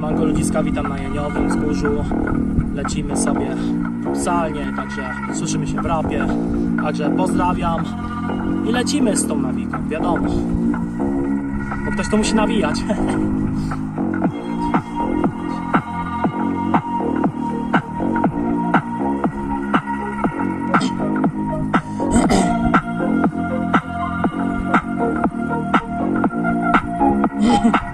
Siemanko ludziska, witam na Janiowym wzgórzu. Lecimy sobie salnie, także słyszymy się w rapie. Także pozdrawiam i lecimy z tą nawiką, wiadomo. Bo ktoś to musi nawijać.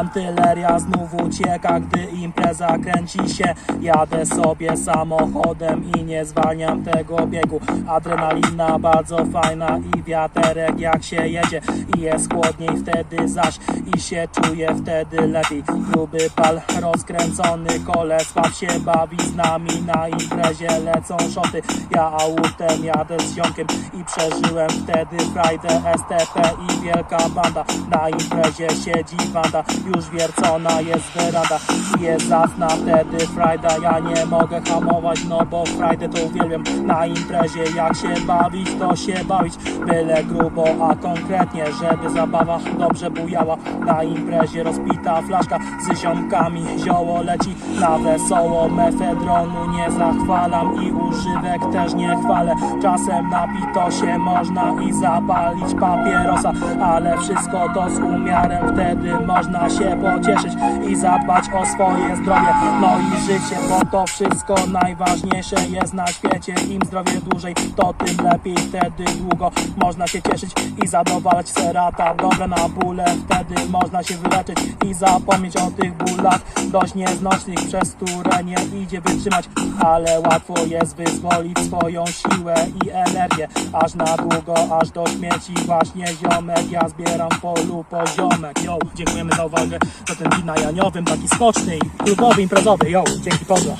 Antyleria znów ucieka, gdy impreza kręci się. Jadę sobie samochodem i nie zwalniam tego biegu Adrenalina bardzo fajna i wiaterek jak się jedzie. I jest chłodniej wtedy zaś i się czuję wtedy lepiej. Gruby pal rozkręcony, koles baw się bawi z nami. Na imprezie lecą szoty, ja autem jadę z ziomkiem I przeżyłem wtedy frajdę STP i wielka banda. Na imprezie siedzi banda, już wiercona jest wyrada. Jest zasna wtedy frajda, ja nie mogę hamować No bo frajdę to uwielbiam. Na imprezie Jak się bawić, to się bawić. Byle grubo, a konkretnie Żeby zabawa dobrze bujała. Na imprezie rozpita flaszka. Z ziomkami Zioło leci. Na wesoło Mefedronu nie zachwalam I używek też nie chwalę. Czasem napito się można i zapalić papierosa Ale wszystko to z umiarem Wtedy można się pocieszyć I zadbać o swoje zdrowie. No i życie, bo to wszystko najważniejsze jest na świecie. Im zdrowie dłużej, to tym lepiej. Wtedy długo można się cieszyć I zadowalać serata Dobre na bóle, wtedy można się wyleczyć I zapomnieć o tych bólach. Dość nieznośnych, przez które nie idzie wytrzymać. Ale łatwo jest wyzwolić swoją siłę i energię. Aż na długo, aż do śmierci Właśnie ziomek, ja zbieram polu poziomek Yo, dziękujemy za uwagę za ten beat na Janiowym Taki skoczny i klubowy, imprezowy. Yo, dzięki, pozdro